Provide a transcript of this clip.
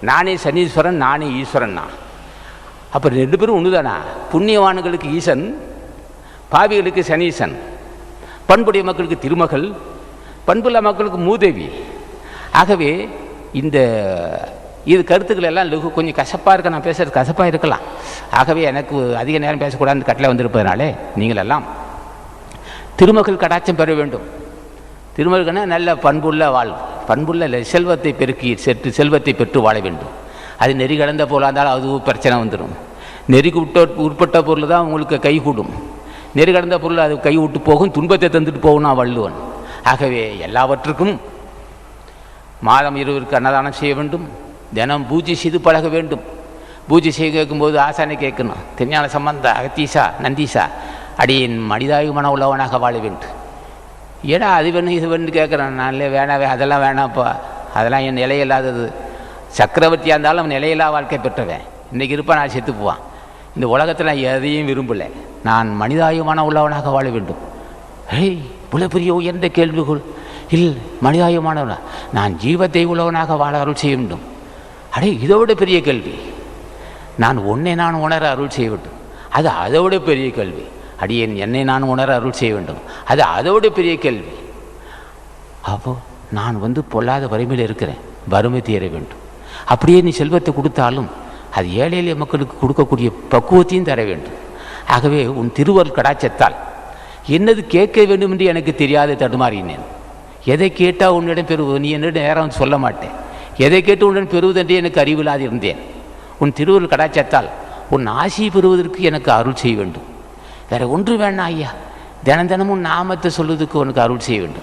நானே சனீஸ்வரன் நானே ஈஸ்வரன் நான் அப்போ ரெண்டு பேரும் ஒன்று தானா புண்ணியவான்களுக்கு ஈசன் பாவிகளுக்கு சனீசன் பண்புடைய மக்களுக்கு திருமகள் பண்புள்ள மக்களுக்கு மூதேவி. ஆகவே இந்த இது கருத்துக்கள் எல்லாம் லகு கொஞ்சம் கசப்பாக இருக்க நான் பேசுறது கசப்பாக இருக்கலாம். ஆகவே எனக்கு அதிக நேரம் பேசக்கூடாதுன்னு கட்டளை வந்திருப்பதனாலே நீங்களெல்லாம் திருமகள் கடாட்சம் பெற வேண்டும். திருமகள்னா நல்ல பண்புள்ள வாழ்வு. பண்புள்ள செல்வத்தை பெருக்கி செற்று செல்வத்தை பெற்று வாழ வேண்டும். அது நெறி கடந்த பொருளாக இருந்தாலும் அதுவும் பிரச்சனை வந்துடும் நெறிக்கு விட்ட உட்பட்ட பொருள் தான் உங்களுக்கு கை கூடும். நெறி கடந்த பொருள் அது கை விட்டு போகும் துன்பத்தை தந்துட்டு போகும் நான் வள்ளுவன். ஆகவே எல்லாவற்றுக்கும் மாதம் இருவருக்கு அன்னதானம் செய்ய வேண்டும். தினம் பூஜை செய்து பழக வேண்டும். பூஜை செய்ய கேட்கும்போது ஆசானை கேட்கணும். திருஞான சம்பந்த அகத்தீசா நந்தீசா அடியின் மனிதாயுமான உள்ளவனாக வாழ வேண்டும். ஏடா அது வேணும் இது வேணும்னு கேட்குறேன் நான் இல்லை வேணாவே அதெல்லாம் வேணாம்ப்பா. அதெல்லாம் என் நிலையில்லாதது சக்கரவர்த்தியாக இருந்தாலும் அவன் நிலையில்லா வாழ்க்கை பெற்றவன். இன்றைக்கி இருப்பான் நான் செத்து போவான். இந்த உலகத்தில் நான் எதையும் விரும்பலை. நான் மனிதாயுமான உள்ளவனாக வாழ வேண்டும். ஹேய் இவ்வளோ பெரிய உயர்ந்த கேள்விகள். இல் மனிதாயுமானவனா? நான் ஜீவத்தை உள்ளவனாக வாழ அருள் செய்ய வேண்டும். அடே இதை விட பெரிய கேள்வி. நான் உன்னை நான் உணர அருள் செய்ய வேண்டும். அது அதோட பெரிய கேள்வி. அடியேன் என்னை நான் உணர அருள் செய்ய வேண்டும். அது அதோட பெரிய கேள்வி. அப்போது நான் வந்து பொல்லாத வறுமையில் இருக்கிறேன். வறுமை தீர வேண்டும். அப்படியே நீ செல்வத்தை கொடுத்தாலும் அது ஏழை எளிய மக்களுக்கு கொடுக்கக்கூடிய பக்குவத்தையும் தர வேண்டும். ஆகவே உன் திருவருள் கடாச்சத்தால் என்னது கேட்க வேண்டும் என்று எனக்கு தெரியாத தடுமாறினேன். எதை கேட்டால் உன்னிடம் பெறுவது? நீ என்னிடம் நேரம் சொல்ல மாட்டேன். எதை கேட்டு உன்னிடம் பெறுவதென்றே எனக்கு அறிவில்லாது இருந்தேன் உன் திருவருள் கடாச்சத்தால் உன் ஆசியை பெறுவதற்கு எனக்கு அருள் செய்ய வேண்டும். வேற ஒன்று வேணாம் ஐயா. தினம் தினமும் நாமத்தை சொல்லுவதுக்கு உனக்கு அருள் செய்ய வேண்டும்.